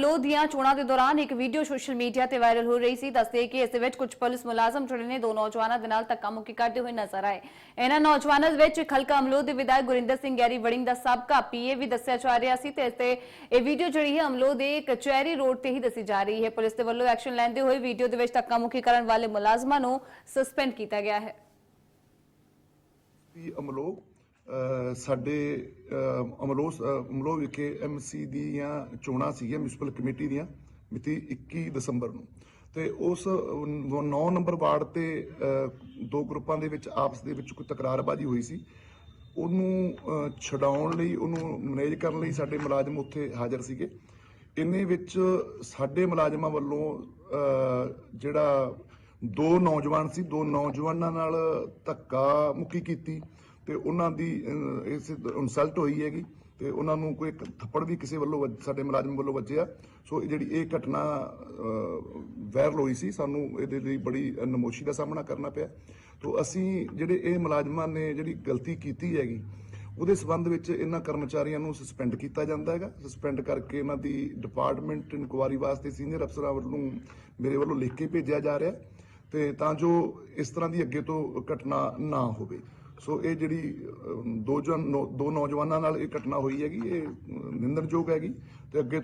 ਅਮਲੋਹ ਦੀਆਂ ਚੋਣਾਂ ਦੇ ਦੌਰਾਨ ਇੱਕ ਵੀਡੀਓ ਸੋਸ਼ਲ ਮੀਡੀਆ ਤੇ ਵਾਇਰਲ ਹੋ ਰਹੀ ਸੀ, ਦੱਸਦੇ ਕਿ ਇਸ ਦੇ ਵਿੱਚ ਕੁਝ ਪੁਲਿਸ ਮੁਲਾਜ਼ਮ ਜਿਹੜੇ ਨੇ। ਦੋ ਨੌਜਵਾਨਾਂ ਦੇ ਨਾਲ ਧੱਕਾ ਮੁੱਕੀ ਕਰਦੇ ਹੋਏ ਨਜ਼ਰ ਆਏ। ਇਹਨਾਂ ਨੌਜਵਾਨਾਂ ਵਿੱਚ ਇੱਕ ਹਲਕਾ ਦੇ ਵਿਧਾਇਕ ਗੁਰਿੰਦਰ ਸਿੰਘ ਗੈਰੀ ਵੜਿੰਗ ਦਾ ਸਾਬਕਾ ਪੀਏ ਵੀ ਦੱਸਿਆ ਜਾ ਰਿਹਾ ਸੀ ਤੇ ਇਸ ਤੇ ਇਹ ਵੀਡੀਓ ਜਿਹੜੀ ਹੈ ਅਮਲੋਹ ਦੇ ਕਚਹਿਰੀ ਰੋਡ ਤੇ ਹੀ ਦੱਸੀ ਜਾ ਰਹੀ ਹੈ। ਪੁਲਿਸ ਦੇ ਵੱਲੋਂ ਐਕਸ਼ਨ ਲੈਂਦੇ ਹੋਏ ਵੀਡੀਓ ਦੇ ਵਿੱਚ ਧੱਕਾ ਮੁੱਕੀ ਕਰਨ ਵਾਲੇ ਮੁਲਾਜ਼ਮਾਂ ਨੂੰ ਸਸਪੈਂਡ ਕੀਤਾ ਗਿਆ ਹੈ। ਵੀ ਸਾਡੇ ਅਹ ਅਮਲੋ ਅਹ ਅਮਲੋ ਵਿਖੇ ਐਮਸੀ ਦੀਆਂ ਚੋਣਾਂ ਸੀਗੀਆਂ ਮਿਊਨਿਸਪਲ ਕਮੇਟੀ ਦੀਆਂ ਮਿਤੀ 21 ਦਸੰਬਰ ਨੂੰ। ਤੇ ਉਸ 9 ਨੰਬਰ ਵਾਰਡ ਤੇ ਦੋ ਗਰੁੱਪਾਂ ਦੇ ਵਿੱਚ ਆਪਸ ਦੇ ਵਿੱਚ ਕੋਈ ਤਕਰਾਰਬਾਜ਼ੀ ਹੋਈ ਸੀ। ਉਹਨੂੰ ਅਹ, ਛਡਾਉਣ ਲਈ ਉਹਨੂੰ ਮੈਨੇਜ ਕਰਨ ਲਈ ਸਾਡੇ ਮੁਲਾਜ਼ਮ ਉੱਥੇ ਹਾਜ਼ਰ ਸੀਗੇ। ਇੰਨੇ ਵਿੱਚ ਸਾਡੇ ਮੁਲਾਜ਼ਮਾਂ ਵੱਲੋਂ ਜਿਹੜਾ ਦੋ ਨੌਜਵਾਨ ਸੀ, ਦੋ ਨੌਜਵਾਨਾਂ ਨਾਲ ਧੱਕਾ ਮੁੱਕੀ ਕੀਤੀ ਤੇ ਉਹਨਾਂ ਦੀ ਇਸ ਇਨਸਲਟ ਹੋਈ ਹੈਗੀ ਤੇ ਉਹਨਾਂ ਨੂੰ ਕੋਈ ਇੱਕ ਥੱਪੜ ਵੀ ਕਿਸੇ ਵੱਲੋਂ ਵੱਜ- ਸਾਡੇ ਮੁਲਾਜ਼ਮ ਵੱਲੋਂ ਵੱਜਿਆ। ਸੋ ਜਿਹੜੀ ਇਹ ਘਟਨਾ ਵਾਇਰਲ ਹੋਈ ਸੀ, ਸਾਨੂੰ ਇਹਦੇ ਲਈ ਬੜੀ ਨਮੋਸ਼ੀ ਦਾ ਸਾਹਮਣਾ ਕਰਨਾ ਪਿਆ। ਤੋਂ ਅਸੀਂ ਜਿਹੜੇ ਇਹ ਮੁਲਾਜ਼ਮਾਂ ਨੇ ਜਿਹੜੀ ਗਲਤੀ ਕੀਤੀ ਹੈਗੀ, ਉਹਦੇ ਸਬੰਧ ਵਿੱਚ ਇਹਨਾਂ ਕਰਮਚਾਰੀਆਂ ਨੂੰ ਸਸਪੈਂਡ ਕੀਤਾ ਜਾਂਦਾ ਹੈਗਾ। ਸਸਪੈਂਡ ਕਰਕੇ ਇਹਨਾਂ ਦੀ ਡਿਪਾਰਟਮੈਂਟ ਇਨਕੁਆਰੀ ਵਾਸਤੇ ਸੀਨੀਅਰ ਅਫਸਰਾਂ ਵੱਲੋਂ ਮੇਰੇ ਵੱਲੋਂ ਲਿਖ ਕੇ ਭੇਜਿਆ ਜਾ ਰਿਹਾ। ਤੇ ਤਾਂ ਜੋ ਇਸ ਤਰ੍ਹਾਂ ਦੀ ਅੱਗੇ ਤੋਂ ਘਟਨਾ ਨਾ ਹੋਵੇ। ਸੋ ਇਹ ਜਿਹੜੀ ਦੋ ਜਨ, ਦੋ ਨੌਜਵਾਨਾਂ ਨਾਲ ਇਹ ਘਟਨਾ ਹੋਈ ਹੈਗੀ, ਇਹ ਨਿੰਦਣਯੋਗ ਹੈਗੀ ਤੇ ਅੱਗੇ